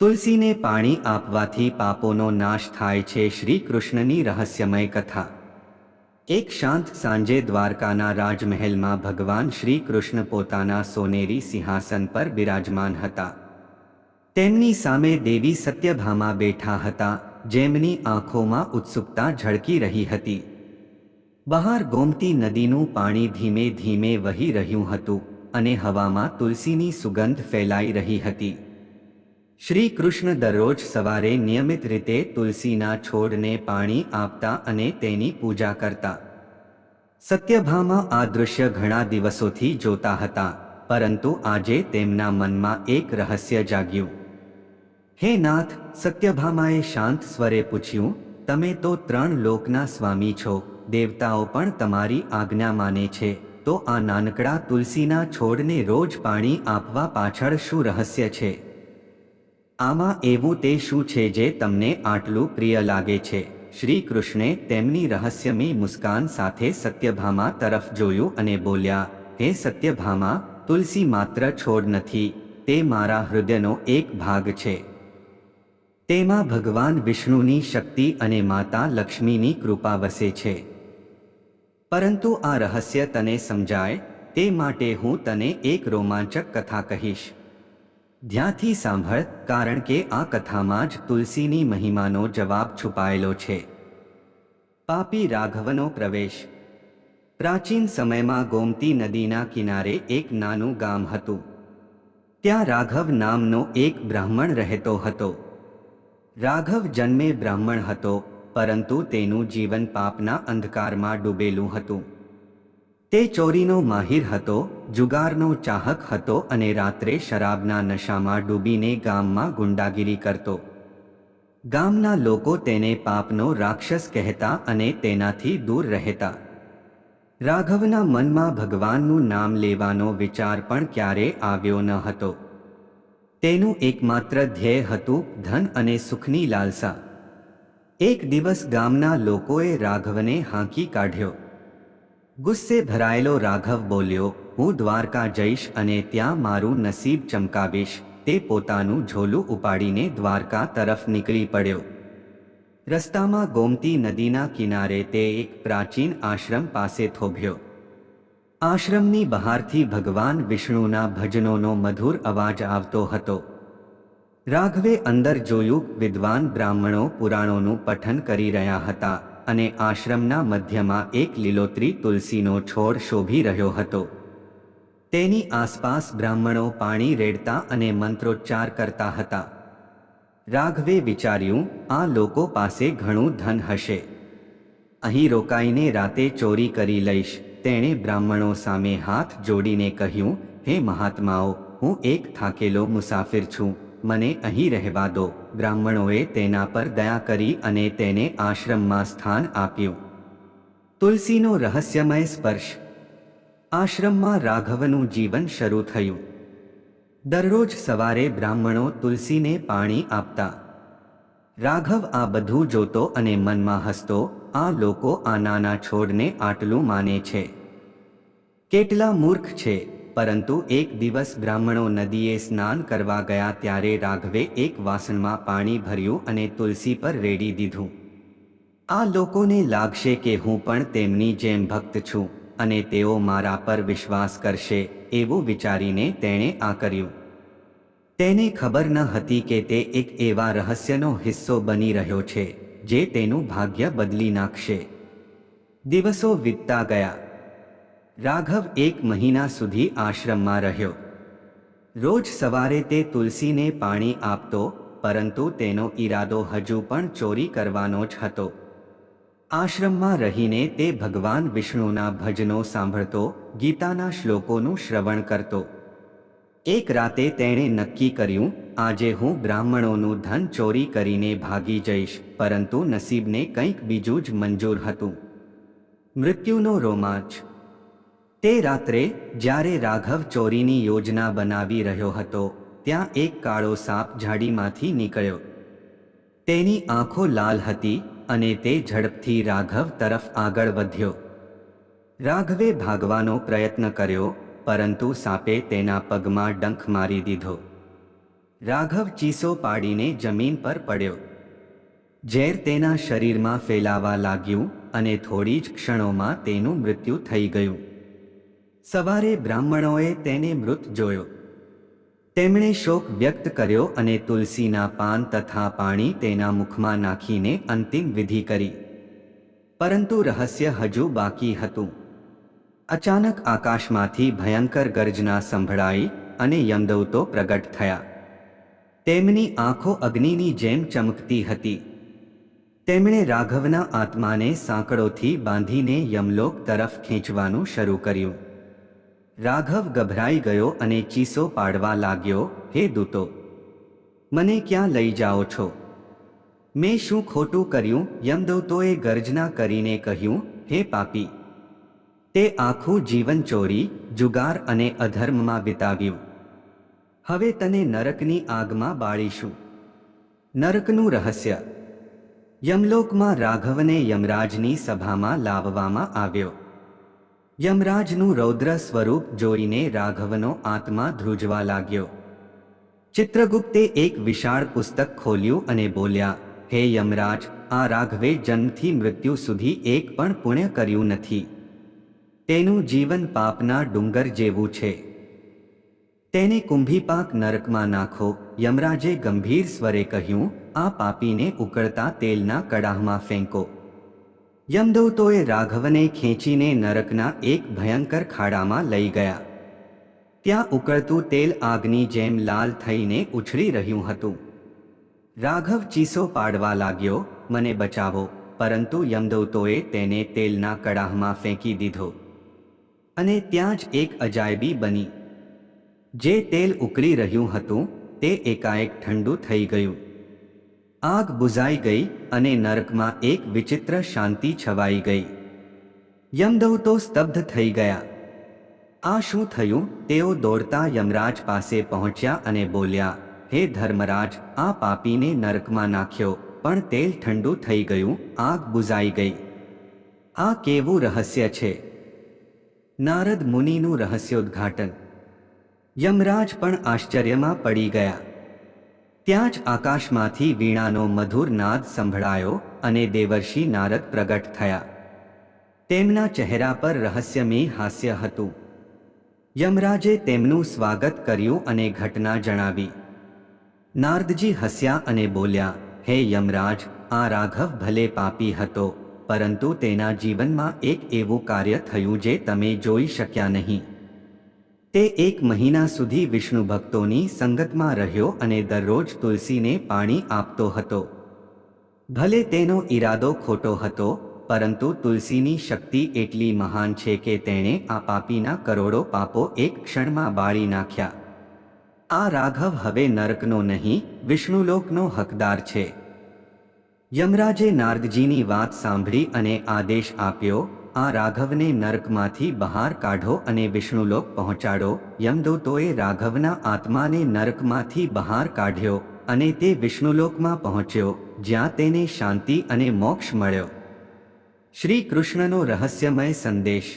તુલસીને પાણી આપવાથી પાપોનો નાશ થાય છે શ્રી કૃષ્ણની રહસ્યમય કથા. એક શાંત સાંજે દ્વારકાના રાજમહેલમાં ભગવાન શ્રી કૃષ્ણ પોતાના સોનેરી સિંહાસન પર બિરાજમાન હતા. તેમની સામે દેવી સત્યભામા બેઠા હતા, જેમની આંખોમાં ઉત્સુકતા ઝળકી રહી હતી. બહાર ગોમતી નદીનું પાણી ધીમે ધીમે વહી રહ્યું હતું અને હવામાં તુલસીની સુગંધ ફેલાઈ રહી હતી. શ્રી કૃષ્ણ દરરોજ સવારે નિયમિત રીતે તુલસીના છોડને પાણી આપતા અને તેની પૂજા કરતા. સત્યભામા આ દૃશ્ય ઘણા દિવસોથી જોતા હતા, પરંતુ આજે તેમના મનમાં એક રહસ્ય જાગ્યું. હે નાથ, સત્યભામાએ શાંત સ્વરે પૂછ્યું, તમે તો ત્રણ લોકના સ્વામી છો, દેવતાઓ પણ તમારી આજ્ઞા માને છે, તો આ નાનકડા તુલસીના છોડને રોજ પાણી આપવા પાછળ શું રહસ્ય છે? આમાં એવું તે શું છે જે તમને આટલું પ્રિય લાગે છે? શ્રી કૃષ્ણે તેમની રહસ્યમી મુસ્કાન સાથે સત્યભામા તરફ જોયું અને બોલ્યા, હે સત્યભામા, તુલસી માત્ર છોડ નથી, તે મારા હૃદયનો એક ભાગ છે. તેમાં ભગવાન વિષ્ણુની શક્તિ અને માતા લક્ષ્મીની કૃપા વસે છે. પરંતુ આ રહસ્ય તને સમજાય? તે માટે હું તને એક રોમાંચક કથા કહીશ. ધ્યાનથી સાંભળ, કારણ કે આ કથામાં જ તુલસીની મહિમાનો જવાબ છુપાયેલો છે. પાપી રાઘવનો પ્રવેશ. પ્રાચીન સમયમાં ગોમતી નદીના કિનારે એક નાનું ગામ હતું. ત્યાં રાઘવ નામનો એક બ્રાહ્મણ રહેતો હતો. રાઘવ જન્મે બ્રાહ્મણ હતો, પરંતુ તેનું જીવન પાપના અંધકારમાં ડૂબેલું હતું. તે ચોરીનો માહિર હતો, જુગારનો ચાહક હતો અને રાત્રે શરાબના નશામાં ડૂબીને ગામમાં ગુંડાગીરી કરતો. ગામના લોકો તેને પાપનો રાક્ષસ કહેતા અને તેનાથી દૂર રહેતા. રાઘવના મનમાં ભગવાનનું નામ લેવાનો વિચાર પણ ક્યારે આવ્યો ન હતો. તેનું એકમાત્ર ધ્યેય હતું ધન અને સુખની લાલસા. એક દિવસ ગામના લોકોએ રાઘવને હાંકી કાઢ્યો. ગુસ્સે ભરાયેલો રાઘવ બોલ્યો, હું દ્વારકા જઈશ અને ત્યાં મારું નસીબ ચમકાવીશ. તે પોતાનું ઝોલું ઉપાડીને દ્વારકા તરફ નીકળી પડ્યો. રસ્તામાં ગોમતી નદીના કિનારે તે એક પ્રાચીન આશ્રમ પાસે થોભ્યો. આશ્રમની બહારથી ભગવાન વિષ્ણુના ભજનોનો મધુર અવાજ આવતો હતો. રાઘવે અંદર જોયું, વિદ્વાન બ્રાહ્મણો પુરાણોનું પઠન કરી રહ્યા હતા. અને આશ્રમના મધ્યમાં એક લીલોતરી તુલસીનો છોડ શોભી રહ્યો હતો. તેની આસપાસ બ્રાહ્મણો પાણી રેડતા અને મંત્રોચ્ચાર કરતા હતા. રાઘવે વિચાર્યું, આ લોકો પાસે ઘણું ધન હશે. અહીં રોકાઈને રાતે ચોરી કરી લઈશ. તેણે બ્રાહ્મણો સામે હાથ જોડીને કહ્યું, હે મહાત્માઓ, હું એક થાકેલો મુસાફિર છું. મને અહીં રહેવા દો. બ્રાહ્મણોએ તેના પર દયા કરી અને તેને આશ્રમમાં સ્થાન આપ્યું. તુલસીનો રહસ્યમય સ્પર્શ. આશ્રમમાં રાઘવનું જીવન શરૂ થયું. દરરોજ સવારે બ્રાહ્મણો તુલસીને પાણી આપતા. રાઘવ આ બધું જોતો અને મનમાં હસતો, આ લોકો આ નાના છોડને આટલું માને છે. કેટલા મૂર્ખ છે. પરંતુ એક દિવસ બ્રાહ્મણો નદીએ સ્નાન કરવા ગયા ત્યારે રાઘવે એક વાસણમાં પાણી ભર્યું અને તુલસી પર રેડી દીધું. આ લોકોને લાગશે કે હું પણ તેમની જેમ ભક્ત છું અને તેઓ મારા પર વિશ્વાસ કરશે એવું વિચારીને તેણે આ કર્યું. તેને ખબર ન હતી કે તે એક એવા રહસ્યનો હિસ્સો બની રહ્યો છે જે તેનું ભાગ્ય બદલી નાખશે. દિવસો વીતતા ગયા. રાઘવ એક મહિના સુધી આશ્રમમાં રહ્યો. રોજ સવારે તે તુલસીને પાણી આપતો, પરંતુ તેનો ઈરાદો હજુ પણ ચોરી કરવાનો જ હતો. આશ્રમમાં રહીને તે ભગવાન વિષ્ણુના ભજનો સાંભળતો, ગીતાના શ્લોકોનું શ્રવણ કરતો. એક રાતે તેણે નક્કી કર્યું, આજે હું બ્રાહ્મણોનું ધન ચોરી કરીને ભાગી જઈશ, પરંતુ નસીબને કંઈક બીજું જ મંજૂર હતું. મૃત્યુનો રોમાંચ તે રાત્રે જ્યારે રાઘવ ચોરીની યોજના બનાવી રહ્યો હતો, ત્યાં એક કાળો સાપ ઝાડીમાંથી નીકળ્યો. તેની આંખો લાલ હતી અને તે ઝડપથી રાઘવ તરફ આગળ વધ્યો. રાઘવે ભાગવાનો પ્રયત્ન કર્યો, પરંતુ સાપે તેના પગમાં ડંખ મારી દીધો. રાઘવ ચીસો પાડીને જમીન પર પડ્યો. ઝેર તેના શરીરમાં ફેલાવા લાગ્યું અને થોડી જ ક્ષણોમાં તેનું મૃત્યુ થઈ ગયું. સવારે બ્રાહ્મણોએ તેને મૃત જોયો. તેમણે શોક વ્યક્ત કર્યો અને તુલસીના પાન તથા પાણી તેના મુખમાં નાખીને અંતિમ વિધિ કરી. પરંતુ રહસ્ય હજુ બાકી હતું. અચાનક આકાશમાંથી ભયંકર ગર્જના સંભળાઈ અને યમદૌતો પ્રગટ થયા. તેમની આંખો અગ્નિની જેમ ચમકતી હતી. તેમણે રાઘવના આત્માને સાંકળોથી બાંધીને યમલોક તરફ ખેંચવાનું શરૂ કર્યું. રાઘવ ગભરાઈ ગયો અને ચીસો પાડવા લાગ્યો, હે દૂતો, મને ક્યાં લઈ જાઓ છો? મેં શું ખોટું કર્યું? યમદૂતોએ ગર્જના કરીને કહ્યું, હે પાપી, તે આખું જીવન ચોરી, જુગાર અને અધર્મમાં વિતાવ્યું. હવે તને નરકની આગમાં બાળીશું. નરકનું રહસ્ય. યમલોકમાં રાઘવને યમરાજની સભામાં લાવવામાં આવ્યો. યમરાજનું રૌદ્ર સ્વરૂપ જોઈને રાઘવનો આત્મા ધ્રુજવા લાગ્યો. ચિત્રગુપ્તે એક વિશાળ પુસ્તક ખોલ્યું અને બોલ્યા, હે યમરાજ, આ રાઘવે જન્મથી મૃત્યુ સુધી એક પણ પુણ્ય કર્યું નથી. તેનું જીવન પાપના ડુંગર જેવું છે. તેને કુંભીપાક નરકમાં નાખો. યમરાજે ગંભીર સ્વરે કહ્યું, આ પાપીને ઉકળતા તેલના કડાહમાં ફેંકો. યમદૂતોએ રાઘવને ખેંચીને નરકના એક ભયંકર ખાડામાં લઈ ગયા. ત્યાં ઉકળતું તેલ આગની જેમ લાલ થઈને ઉછળી રહ્યું હતું. રાઘવ ચીસો પાડવા લાગ્યો, મને બચાવો. પરંતુ યમદૂતોએ તેને તેલના કડાહમાં ફેંકી દીધો. અને ત્યાં જ એક અજાયબી બની. જે તેલ ઉકળી રહ્યું હતું, તે એકાએક ઠંડુ થઈ ગયું. આગ બુઝાઈ ગઈ અને નરકમાં એક વિચિત્ર શાંતિ છવાઈ ગઈ. યમદૌતો સ્તબ્ધ થઈ ગયા. આ શું થયું? તેઓ દોડતા યમરાજ પાસે પહોંચ્યા અને બોલ્યા, હે ધર્મરાજ, આ પાપીને નરકમાં નાખ્યો, પણ તેલ ઠંડુ થઈ ગયું, આગ બુઝાઈ ગઈ. આ કેવું રહસ્ય છે? નારદ મુનિનું રહસ્યોદ્ઘાટન. યમરાજ પણ આશ્ચર્યમાં પડી ગયા. ત્યાં જ આકાશમાંથી વીણાનો મધુર નાદ સંભળાયો અને દેવર્ષિ નારદ પ્રગટ થયા. તેમના ચહેરા પર રહસ્યમય હાસ્ય હતું. યમરાજે તેમનું સ્વાગત કર્યું અને ઘટના જણાવી. નારદજી હસ્યા અને બોલ્યા, હે યમરાજ, આ રાઘવ ભલે પાપી હતો, પરંતુ તેના જીવનમાં એક એવું કાર્ય થયું જે તમે જોઈ શક્યા નહીં. તે એક મહિના સુધી વિષ્ણુ ભક્તોની સંગતમાં રહ્યો અને દરરોજ તુલસીને પાણી આપતો હતો. ભલે તેનો ઈરાદો ખોટો હતો, પરંતુ તુલસીની શક્તિ એટલી મહાન છે કે તેણે આ પાપીના કરોડો પાપો એક ક્ષણમાં બાળી નાખ્યા. આ રાઘવ હવે નરકનો નહીં, વિષ્ણુલોકનો હકદાર છે. યમરાજે નારદજીની વાત સાંભળી અને આદેશ આપ્યો આ રાઘવને નરકમાંથી બહાર કાઢો અને વિષ્ણુલોક પહોંચાડો. યમદૂતોએ રાઘવના આત્માને નરકમાંથી બહાર કાઢ્યો અને તે વિષ્ણુલોકમાં પહોંચ્યો, જ્યાં તેને શાંતિ અને મોક્ષ મળ્યો. શ્રી કૃષ્ણનો રહસ્યમય સંદેશ.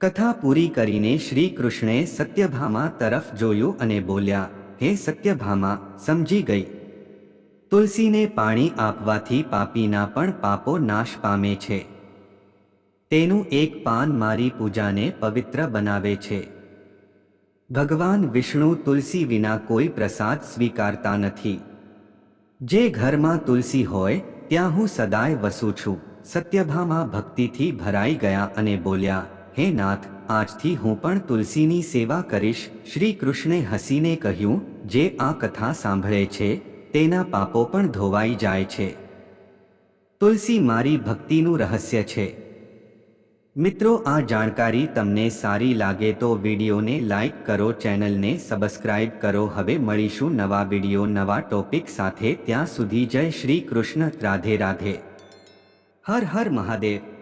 કથા પૂરી કરીને શ્રી કૃષ્ણે સત્યભામા તરફ જોયું અને બોલ્યા, હે સત્યભામા, સમજી ગઈ. તુલસીને પાણી આપવાથી પાપીના પણ પાપો નાશ પામે છે. તેનું એક પાન મારી પૂજાને પવિત્ર બનાવે છે. ભગવાન વિષ્ણુ તુલસી વિના કોઈ પ્રસાદ સ્વીકારતા નથી. જે ઘરમાં તુલસી હોય, ત્યાં હું સદાય વસું છું. સત્યભામાં ભક્તિથી ભરાઈ ગયા અને બોલ્યા, હે નાથ, આજથી હું પણ તુલસીની સેવા કરીશ. શ્રી કૃષ્ણે હસીને કહ્યું, જે આ કથા સાંભળે છે, તેના પાપો પણ ધોવાઈ જાય છે. તુલસી મારી ભક્તિનું રહસ્ય છે. મિત્રો, આ જાણકારી તમને સારી લાગે તો વિડીયોને લાઇક કરો, ચેનલને સબસ્ક્રાઇબ કરો. હવે મળીશું નવા વીડિયો, નવા ટોપિક સાથે. ત્યાં સુધી જય શ્રી કૃષ્ણ. રાધે રાધે. હર હર મહાદેવ.